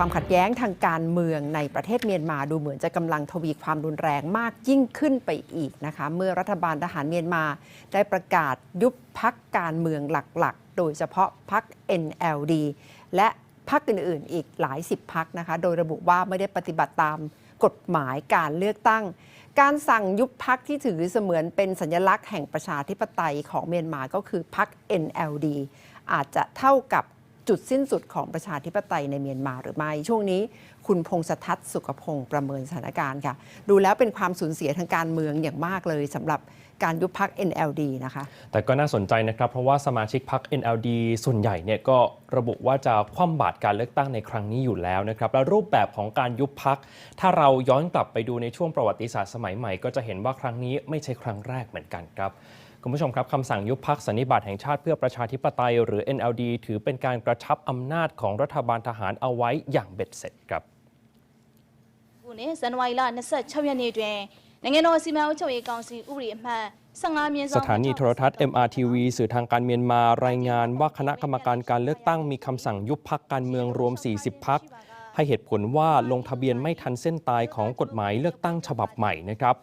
ความขัดแย้งทางการเมืองในประเทศเมียนมาดูเหมือนจะกำลังทวีความรุนแรงมากยิ่งขึ้นไปอีกนะคะ เมื่อรัฐบาลทหารเมียนมา ได้ประกาศยุบพักการเมืองหลักๆ โดยเฉพาะพัก NLD และพักอื่นๆ อีกหลายสิบพักนะคะ โดยระบุว่าไม่ได้ปฏิบัติตามกฎหมายการเลือกตั้ง การสั่งยุบพักที่ถือเสมือนเป็นสัญลักษณ์แห่งประชาธิปไตยของเมียนมาก็คือพัก NLD อาจจะเท่ากับ จุดสิ้นสุดของประชาธิปไตยในเมียนมาหรือไม่ ช่วงนี้ คุณพงษ์ทัศน์สุขพงศ์ประเมินสถานการณ์ค่ะ ดูแล้วเป็นความสูญเสียทางการเมืองอย่างมากเลยสำหรับการยุบพัก NLD นะคะ แต่ก็น่าสนใจนะครับ เพราะว่าสมาชิกพรรค NLD ส่วนใหญ่เนี่ยก็ระบุว่าจะคว่ำบาตรการเลือกตั้งในครั้งนี้อยู่แล้วนะครับ และรูปแบบของการยุบพัก ถ้าเราย้อนกลับไปดูในช่วงประวัติศาสตร์สมัยใหม่ ก็จะเห็นว่าครั้งนี้ไม่ใช่ครั้งแรกเหมือนกันครับ คุณผู้ชมครับคำสั่งยุบพักสันนิบาตแห่งชาติเพื่อประชาธิปไตย หรือ NLD ถือเป็นการกระชับอำนาจของรัฐบาลทหารเอาไว้อย่างเบ็ดเสร็จครับ ခုနှစ်ဇန်နဝါရီလ26ရက်နေ့တွင်နိုင်ငံတော်စီမံအုပ်ချုပ်ရေးကောင်စီဥပဒေအမှတ်15မြင်း ส ဆောင် ถานีโทรทัศน์ MRTV สื่อทางการเมียนมารายงานว่าคณะกรรมการการเลือกตั้งมีคำสั่งยุบพักการเมืองรวม 40 พัก ให้เหตุผลว่าลงทะเบียนไม่ทันเส้นตายของกฎหมายเลือกตั้งฉบับใหม่นะครับ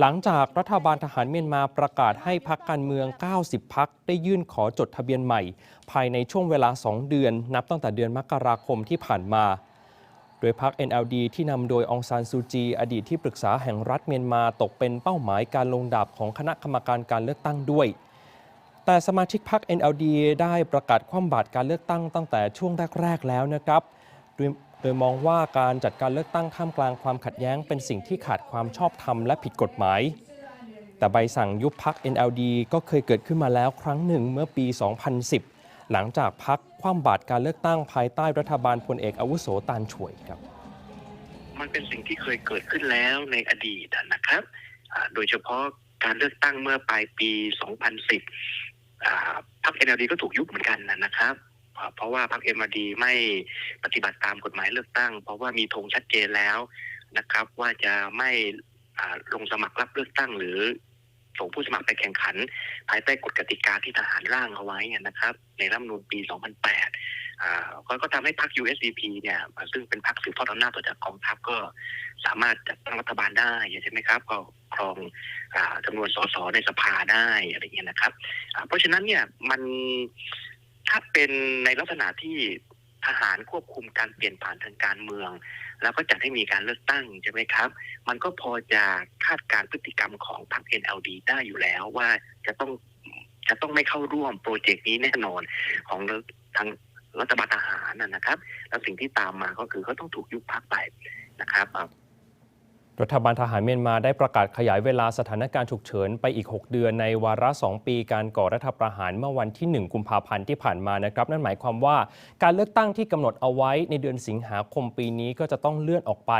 หลังจากรัฐบาลทหารเมียนมาประกาศให้พักการเมือง 90 พักได้ยื่นขอจดทะเบียนใหม่ ภายในช่วงเวลา 2 เดือน นับตั้งแต่เดือนมกราคมที่ผ่านมาโดยพรรค NLD ที่นำโดยองซานซูจี อดีตที่ปรึกษาแห่งรัฐเมียนมาตกเป็นเป้าหมายการลงดาบของคณะกรรมการการเลือกตั้งด้วย แต่สมาชิกพรรค NLD ได้ประกาศคว่ำบาตรการเลือกตั้งตั้งแต่ช่วงแรก ๆ แล้วนะครับ โดยมองว่าการจัดการเลือกตั้งท่ามกลางความขัดแย้งเป็นสิ่งที่ขาดความชอบธรรมและผิดกฎหมาย แต่ใบสั่งยุบพัก NLD ก็เคยเกิดขึ้นมาแล้วครั้งหนึ่งเมื่อปี 2010 หลังจากพักคว่ำบาตรการเลือกตั้งภายใต้รัฐบาลพลเอกอาวุโสตานช่วยครับ มันเป็นสิ่งที่เคยเกิดขึ้นแล้วในอดีตนะครับ โดยเฉพาะการเลือกตั้งเมื่อปลายปี 2010พรรค NLD ก็ถูกยุบเหมือนกันนะครับ เพราะว่าพรรค NLD ไม่ปฏิบัติตามกฎหมายเลือกตั้ง เพราะว่ามีธงชัดเจนแล้วนะครับ ว่าจะไม่ลงสมัครรับเลือกตั้ง หรือส่งผู้สมัครไปแข่งขัน ภายใต้กฎกติกาที่ทหารร่างเอาไว้นะครับ ในรัฐมนูญปี 2008อ่าก็ก็ทำให้พรรค USDP เนี่ย ซึ่งเป็นพรรคสืบทอดอำนาจต่อจากกองทัพก็สามารถจัดตั้งรัฐบาลได้ใช่ไหมครับ ก็ครองอ่าจำนวนสสในสภาได้อะไรเงี้ยนะครับ เพราะฉะนั้นเนี่ยมัน ถ้าเป็นในลักษณะที่ทหารควบคุมการเปลี่ยนผ่านทางการเมือง แล้วก็จัดให้มีการเลือกตั้งใช่ไหมครับ มันก็พอจะคาดการพฤติกรรมของพรรค NLD ได้อยู่แล้วว่าจะต้องจะต้องไม่เข้าร่วมโปรเจกต์นี้แน่นอนของทางรัฐบาลทหารนะครับ แล้วสิ่งที่ตามมาก็คือเขาต้องถูกยุบพักไปนะครับ รัฐบาลทหารเมียนมาได้ประกาศขยายเวลาสถานการณ์ฉุกเฉินไปอีก 6 เดือนในวาระ 2 ปีการก่อรัฐประหารเมื่อวันที่ 1 กุมภาพันธ์ที่ผ่านมานะครับ นั่นหมายความว่าการเลือกตั้งที่กำหนดเอาไว้ในเดือนสิงหาคมปีนี้ก็จะต้องเลื่อนออกไป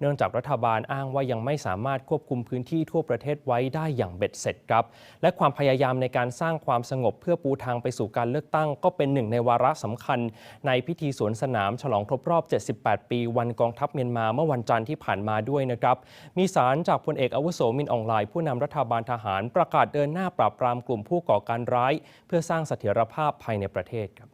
เนื่องจากรัฐบาลอ้างว่ายังไม่สามารถควบคุมพื้นที่ทั่วประเทศไว้ได้อย่างเบ็ดเสร็จครับ และความพยายามในการสร้างความสงบเพื่อปูทางไปสู่การเลือกตั้ง ก็เป็นหนึ่งในวาระสำคัญ ในพิธีสวนสนามฉลองครบรอบ 78 ปี วันกองทัพเมียนมาเมื่อวันจันทร์ที่ผ่านมาด้วยนะครับมีสารจากพลเอกอาวุโสมินอองไลน์ผู้นำรัฐบาลทหารประกาศเดินหน้าปราบปรามกลุ่มผู้ก่อการร้าย เพื่อสร้างเสถียรภาพภายในประเทศครับ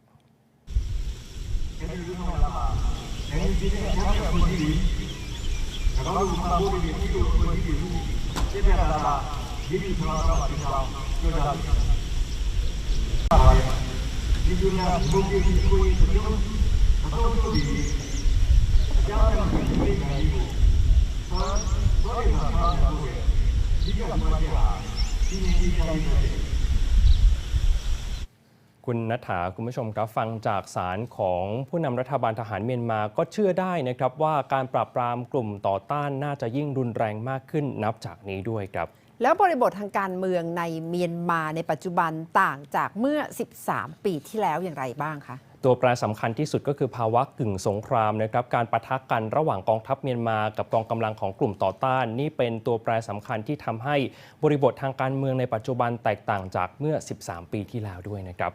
คุณนัฐาคุณผู้ชมครับฟังจากสารของผู้นำรัฐบาลทหารเมียนมาก็เชื่อได้นะครับว่าการปราบปรามกลุ่มต่อต้านน่าจะยิ่งรุนแรงมากขึ้นนับจากนี้ด้วยครับ แล้วบริบททางการเมืองในเมียนมาในปัจจุบันต่างจากเมื่อ 13 ปีที่แล้วอย่างไรบ้างคะ ตัวแปรสำคัญที่สุดก็คือภาวะกึ่งสงครามนะครับการปะทะกันระหว่างกองทัพเมียนมากับกองกำลังของกลุ่มต่อต้าน นี่เป็นตัวแปรสำคัญที่ทำให้บริบททางการเมืองในปัจจุบันแตกต่างจากเมื่อ 13 ปีที่แล้วด้วยนะครับ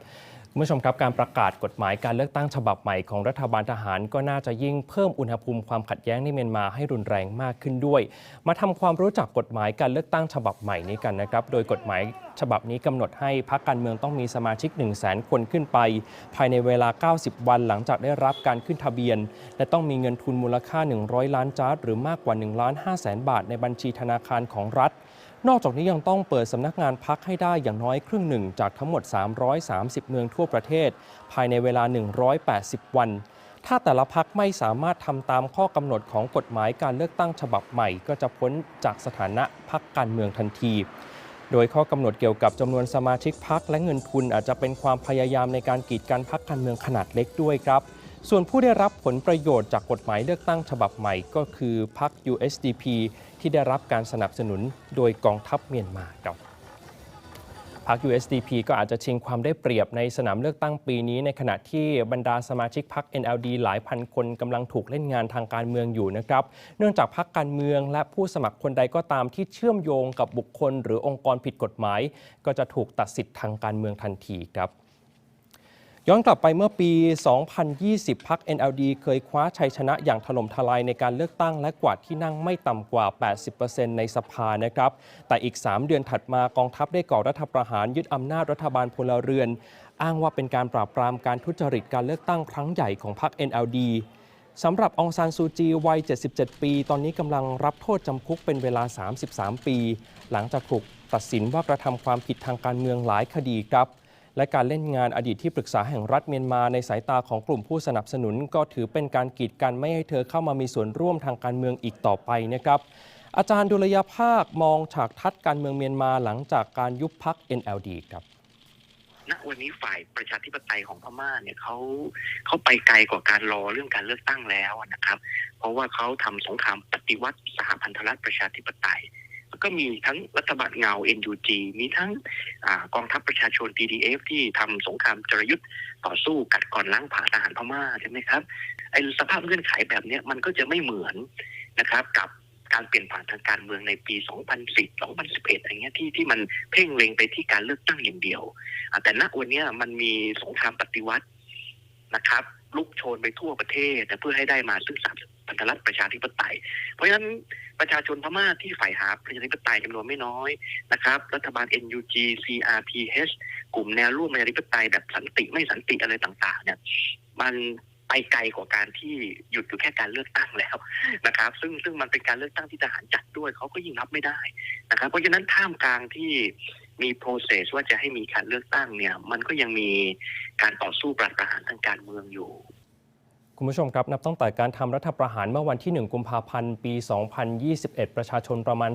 คุณผู้ชมครับการประกาศกฎหมายการเลือกตั้งฉบับใหม่ของรัฐบาลทหาร ก็น่าจะยิ่งเพิ่มอุณหภูมิความขัดแย้งในเมียนมาให้รุนแรงมากขึ้นด้วย มาทำความรู้จักกฎหมายการเลือกตั้งฉบับใหม่นี้กันนะครับ โดยกฎหมายฉบับนี้กำหนดให้พรรคการเมืองต้องมีสมาชิก 1 0 0 0 0แสนคนขึ้นไป ภายในเวลา 90 วันหลังจากได้รับการขึ้นทะเบียน และต้องมีเงินทุนมูลค่า 100 ล้านจาร์ดหรือมากกว่า1ล้าน5แสนบาทในบัญชีธนาคารของรัฐ นอกจากนี้ยังต้องเปิดสำนักงานพักให้ได้อย่างน้อยครึ่งหนึ่งจากทั้งหมด 330 เมืองทั่วประเทศ ภายในเวลา 180 วัน ถ้าแต่ละพักไม่สามารถทำตามข้อกำหนดของกฎหมายการเลือกตั้งฉบับใหม่ ก็จะพ้นจากสถานะพักการเมืองทันที โดยข้อกำหนดเกี่ยวกับจำนวนสมาชิกพักและเงินทุนอาจจะเป็นความพยายามในการกีดกันพักการเมืองขนาดเล็กด้วยครับ ส่วนผู้ได้รับผลประโยชน์จากกฎหมายเลือกตั้งฉบับใหม่ก็คือพรรค USDP ที่ได้รับการสนับสนุนโดยกองทัพเมียนมาครับพรรค USDP ก็อาจจะชิงความได้เปรียบในสนามเลือกตั้งปีนี้ ในขณะที่บรรดาสมาชิกพรรค NLD หลายพันคนกำลังถูกเล่นงานทางการเมืองอยู่นะครับ เนื่องจากพรรคการเมืองและผู้สมัครคนใดก็ตามที่เชื่อมโยงกับบุคคล หรือองค์กรผิดกฎหมาย ก็จะถูกตัดสิทธิ์ทางการเมืองทันทีครับ ย้อนกลับไปเมื่อปี 2020พัก NLD เคยคว้าชัยชนะอย่างถล่มทลายในการเลือกตั้งและกวาดที่นั่งไม่ต่ำกว่า 80%ในสภานะครับ แต่อีก 3 เดือนถัดมากองทัพได้ก่อรัฐประหารยึดอำนาจรัฐบาลพลเรือน อ้างว่าเป็นการปราบปรามการทุจริตการเลือกตั้งครั้งใหญ่ของพรรค NLD สำหรับองซานซูจีวัย 77 ปี ตอนนี้กำลังรับโทษจำคุกเป็นเวลา 33 ปี หลังจากถูกตัดสินว่ากระทำความผิดทางการเมืองหลายคดีครับ และการเล่นงานอดีตที่ปรึกษาแห่งรัฐเมียนมาในสายตาของกลุ่มผู้สนับสนุน ก็ถือเป็นการกีดกันไม่ให้เธอเข้ามามีส่วนร่วมทางการเมืองอีกต่อไปนะครับอาจารย์ดุลยภาคมองฉากทัดการเมืองเมียนมาหลังจากการยุบพัก NLD ครับณวันนี้ฝ่ายประชาธิปไตยของพม่าเนี่ยเขาเขาไปไกลกว่าการรอเรื่องการเลือกตั้งแล้วนะครับ เพราะว่าเขาทำสงครามปฏิวัติสหพันธรัฐประชาธิปไตย ก็มีทั้งรัฐบาลเงา NUG มีทั้งอกองทัพประชาชน TDF ที่ทำสงครามจรยุทธ์ต่อสู้กัดก่อนล้างผลาญทหารพม่าใช่ไหมครับไอ้สภาพเงื่อนไขแบบเนี้ยมันก็จะไม่เหมือนนะครับกับการเปลี่ยนผ่านทางการเมืองในปี 2010 2011 อะไรเงี้ยที่ที่มันเพ่งเล็งไปที่การเลือกตั้งอย่างเดียว แต่ณวันนี้มันมีสงครามปฏิวัตินะครับ ลุกโชนไปทั่วประเทศแต่เพื่อให้ได้มาซึ่งสาม พันธรัฐประชาธิปไตย เพราะฉะนั้นประชาชนพม่าที่ใฝ่หาประชาธิปไตยจำนวนไม่น้อยนะครับรัฐบาล NUG CRPH กลุ่มแนวร่วมประชาธิปไตยแบบสันติไม่สันติอะไรต่างๆ เนี่ยมันไปไกลกว่าการที่หยุดอยู่แค่การเลือกตั้งแล้วนะครับ ซึ่งซึ่งมันเป็นการเลือกตั้งที่ทหารจัดด้วยเขาก็ยิ่งรับไม่ได้นะครับ เพราะฉะนั้นท่ามกลางที่มี process ว่าจะให้มีการเลือกตั้งเนี่ย มันก็ยังมีการต่อสู้ปราบประหารทางการเมืองอยู่ คุณผู้ชมครับ นับตั้งแต่การทำรัฐประหารเมื่อวันที่ 1 กุมภาพันธ์ ปี 2021 ประชาชนประมาณ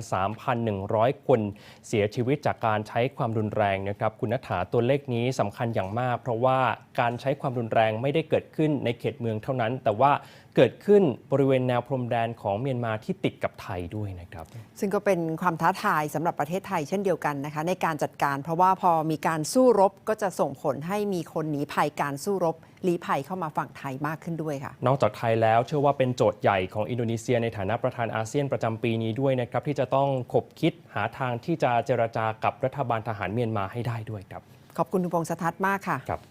3,100 คน เสียชีวิตจากการใช้ความรุนแรงนะครับ คุณนัฐาตัวเลขนี้สำคัญอย่างมาก เพราะว่าการใช้ความรุนแรงไม่ได้เกิดขึ้นในเขตเมืองเท่านั้น แต่ว่า เกิดขึ้นบริเวณแนวพรมแดนของเมียนมาที่ติดกับไทยด้วยนะครับ ซึ่งก็เป็นความท้าทายสำหรับประเทศไทยเช่นเดียวกันนะคะ ในการจัดการเพราะว่าพอมีการสู้รบก็จะส่งผลให้มีคนหนีภัยการสู้รบลี้ภัยเข้ามาฝั่งไทยมากขึ้นด้วยค่ะ นอกจากไทยแล้วเชื่อว่าเป็นโจทย์ใหญ่ของอินโดนีเซียในฐานะประธานอาเซียนประจำปีนี้ด้วยนะครับ ที่จะต้องขบคิดหาทางที่จะเจรจากับรัฐบาลทหารเมียนมาให้ได้ด้วยครับ ขอบคุณคุณพงษ์สทัศน์มากค่ะครับ